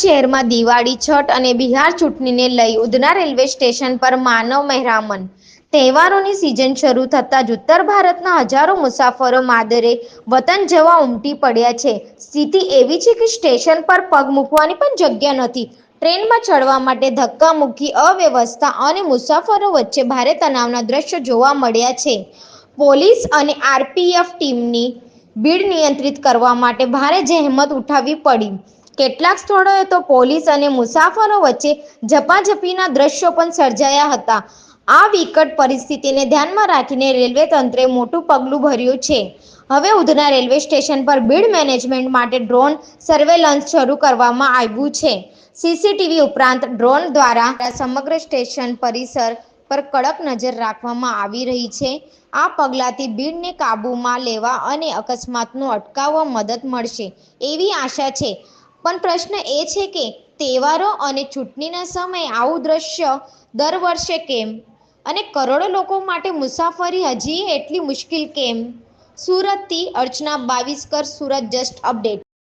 શહેરમાં દિવાળી, છઠ અને બિહાર ચૂંટણીને લઈ ઉધના રેલવે સ્ટેશન પર માનવ મહેરામન તહેવારોની સિઝન શરૂ થતાં જ ઉત્તર ભારતના હજારો મુસાફરો માદરે વતન જવા ઉમટી પડ્યા છે. સ્થિતિ એવી છે કે સ્ટેશન પર પગ મૂકવાની પણ જગ્યા નથી. ટ્રેનમાં ચડવા માટે ધક્કા મૂકી અવ્યવસ્થા અને મુસાફરો વચ્ચે ભારે તણાવના દ્રશ્યો જોવા મળ્યા છે. પોલીસ અને આરપીએફ ટીમની ભીડ નિયંત્રિત કરવા માટે ભારે જહેમત ઉઠાવવી પડી. કેટલાક સ્થળોએ તો પોલીસ અને મુસાફરો વચ્ચે ઝપાઝપીના દ્રશ્યો પણ સર્જાયા હતા. આ વિકટ પરિસ્થિતિને ધ્યાનમાં રાખીને રેલવે તંત્રે મોટું પગલું ભર્યું છે. હવે ઉધના રેલવે સ્ટેશન પર ભીડ મેનેજમેન્ટ માટે ડ્રોન સર્વેલન્સ શરૂ કરવામાં આવ્યું છે. સીસીટીવી ઉપરાંત ડ્રોન દ્વારા સમગ્ર સ્ટેશન પરિસર પર કડક નજર રાખવામાં આવી રહી છે. આ પગલાંથી ભીડને કાબૂમાં લેવા અને અકસ્માતનું અટકાવવા મદદ મળશે એવી આશા છે. પણ પ્રશ્ન એ છે કે તહેવારો અને ચૂંટણીના સમયે આવું દ્રશ્ય દર વર્ષે કેમ? અને કરોડો લોકો માટે મુસાફરી હજી એટલી મુશ્કેલ કેમ? સુરતથી અર્ચના બાવીસકર, સુરત જસ્ટ અપડેટ